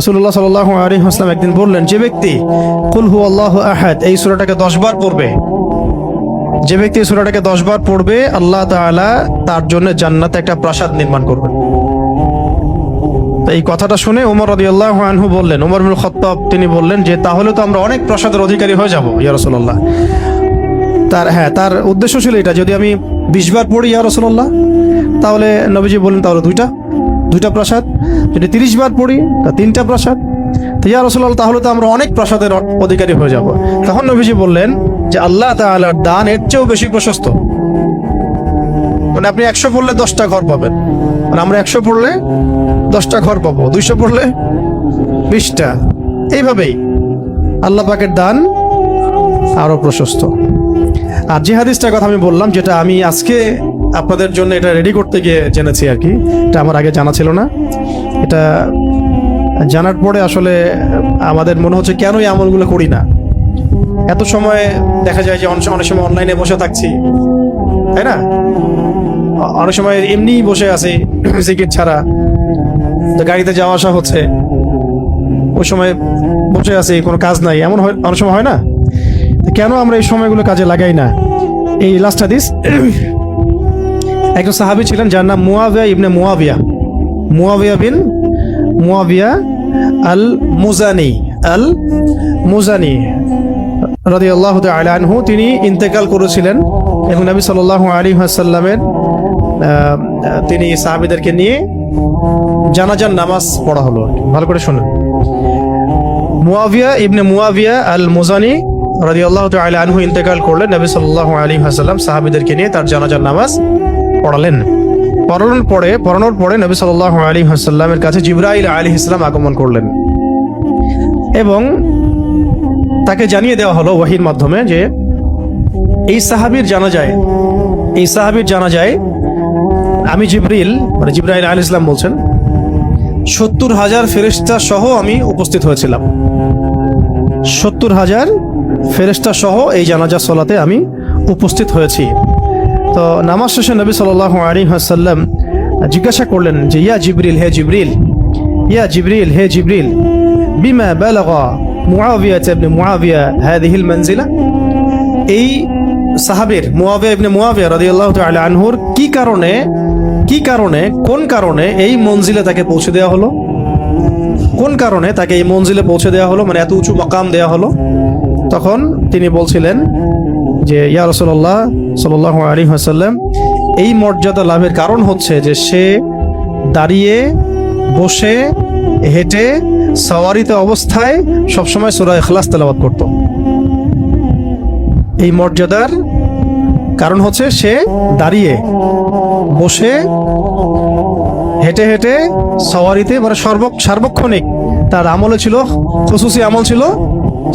রসুল্লাহ সাল আলী হাসলাম একদিন বললেন, যে ব্যক্তি কুল হু আল্লাহ আহাদ, এই সুরাটাকে দশবার পড়বে। যে ব্যক্তি সুরাটাকে দশবার পড়বে, আল্লাহ তাআলা তার জন্য জান্নাতে একটা প্রাসাদ নির্মাণ করবেন। এই কথাটা শুনে ওমর রদি আল্লাহ আনহু বললেন ওমর বিন খত্তাব তিনি বললেন যে, তাহলে তো আমরা অনেক প্রাসাদের অধিকারী হয়ে যাব, ইয়া রসুল্লাহ তার হ্যাঁ তার উদ্দেশ্য ছিল এটা, যদি আমি বিশ বার পড়ি, ইয়া রসুল্লাহ তাহলে নবীজি বললেন, তাহলে দুইটা। দুইটা প্রাসাদ, যদি তিরিশ বার পড়ি, তা তিনটা প্রাসাদ। তো ইয়া রসুল্লাহ তাহলে তো আমরা অনেক প্রাসাদের অধিকারী হয়ে যাব। তখন নবীজি বললেন যে আল্লাহ তাআলার দান এর চেয়েও বেশি প্রশস্ত। মানে আপনি একশো পড়লে দশটা ঘর পাবেন। মানে আমরা একশো পড়লে দশটা ঘর পাবো, দুইশো পড়লে বিশটা। এইভাবেই আল্লাহ পাকের দান আরও প্রশস্ত। আর যে হাদিসটার কথা আমি বললাম, যেটা আমি আজকে আপনাদের জন্য এটা রেডি করতে গিয়ে জেনেছি আর কি। এটা আমার আগে জানা ছিল না। এটা জানার পরে আসলে আমাদের মনে হচ্ছে কেন এই আমলগুলো করি না। এত সময় দেখা যায় যে অনেক সময় অনলাইনে বসে থাকছি। তাই না? অনেক সময় এমনি বসে আছি জিকির ছাড়া। তো গাড়িতে যাওয়া আসা হচ্ছে। ওই সময় বসে আছি, কোনো কাজ নাই। এমন হয় অনেক সময় হয় না? কেন আমরা এই সময়গুলো কাজে লাগাই না? এই লাস্ট হাদিস একজন সাহাবী ছিলেন, যার নাম মুয়াবিয়া ইবনে মুয়াবিয়া। মুয়াবিয়া বিন মুয়াবিয়া আল মুজানি আল মুজানি রাদি আল্লাহ আনহু। তিনি ইন্তেকাল করেছিলেন এবং নবী সাল্লাহ আলী হাসাল্লামের তিনি সাহাবিদেরকে নিয়ে জানাজান নামাজ পড়া হলো ভালো করে শুনুন। মুয়াবিয়া ইবনে মুয়াবিয়া আল মুজানি রাদিয়াল্লাহু তাআলা আনহু ইন্তেকাল করলেন নবী সাল্লাল্লাহু আলাইহি ওয়াসাল্লাম সাহাবীদেরকে নিয়ে তার জানাজার নামাজ পড়ালেন। পড়ানোর পরে পড়ানোর পরে নবী সাল্লাল্লাহু আলাইহি ওয়াসাল্লামের কাছে জিবরাইল আলাইহিস সালাম আগমন করলেন। এবং তাকে জানিয়ে দেওয়া হলো ওয়াহির মাধ্যমে যে, এই সাহাবীর জানা যায়, এই সাহাবীর জানা যায়, আমি জিবরিল মানে জিব্রাইল আলাইহিস সালাম বলছেন, সত্তর হাজার ফেরেস্তা সহ আমি উপস্থিত হয়েছিলাম। সত্তর হাজার ফেরেস্তা সহ এই জানাজা সলাতে আমি উপস্থিত হয়েছি। তো নামাজ শেষে নবী সাল আলী হাসাল্লাম জিজ্ঞাসা করলেন যে, ইয়া জিবরিল, হে জিবরিল, ইয়া জিবরিল, হে জিবরিল, বিমা বালাগা মুআবিয়া ইবনে মুআবিয়া হাদিহিল মানজিলা এই সাহাবের মুয়াবিয়া ইবনে মুয়াবিয়া রাদিয়াল্লাহু তাআলা আনহুর কি কারণে কি কারণে, কোন কারণে এই মঞ্জিলে তাকে পৌঁছে দেওয়া হলো? কোন কারণে তাকে এই মঞ্জিলে পৌঁছে দেওয়া হলো? মানে এত উঁচু মকাম দেওয়া হলো? তখন তিনি বলছিলেন যে, ইয়া রসল্লাহ সাল আলী হাসাল্লাম এই মর্যাদা লাভের কারণ হচ্ছে যে সে দাঁড়িয়ে, বসে, হেঁটে, সওয়ারিতে অবস্থায় সবসময় সুরা ইখলাস তেলাওয়াত করত। এই মর্যাদার কারণ হচ্ছে সে দাঁড়িয়ে, বসে, হেঁটে হেঁটে সওয়ারিতে মানে সর্ব সার্বক্ষণিক তার আমলে ছিল, খুসুসি আমল ছিল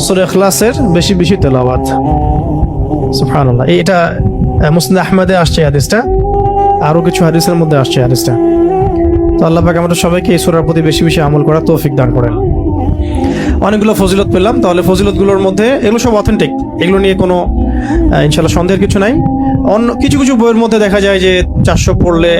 সুরে খ্লাসের বেশি বেশি তেলাওয়াত। সুবহানাল্লাহ। এই এটা মুসলিম আহমেদে আসছে হাদিসটা, আরও কিছু হাদিসের মধ্যে আসছে হাদিসটা। তো আল্লাহ পাক আমাদের সবাইকে এই সুরার প্রতি বেশি বেশি আমল করার তৌফিক দান করেন। অনেকগুলো ফজিলত পেলাম, তাহলে ফজিলতগুলোর মধ্যে এগুলো সব অথেন্টিক এগুলো নিয়ে কোনো ইনশাল্লাহ সন্দেহের কিছু নাই। অন্য, কিছু কিছু বইয়ের মধ্যে দেখা যায় যে চারশো পড়লে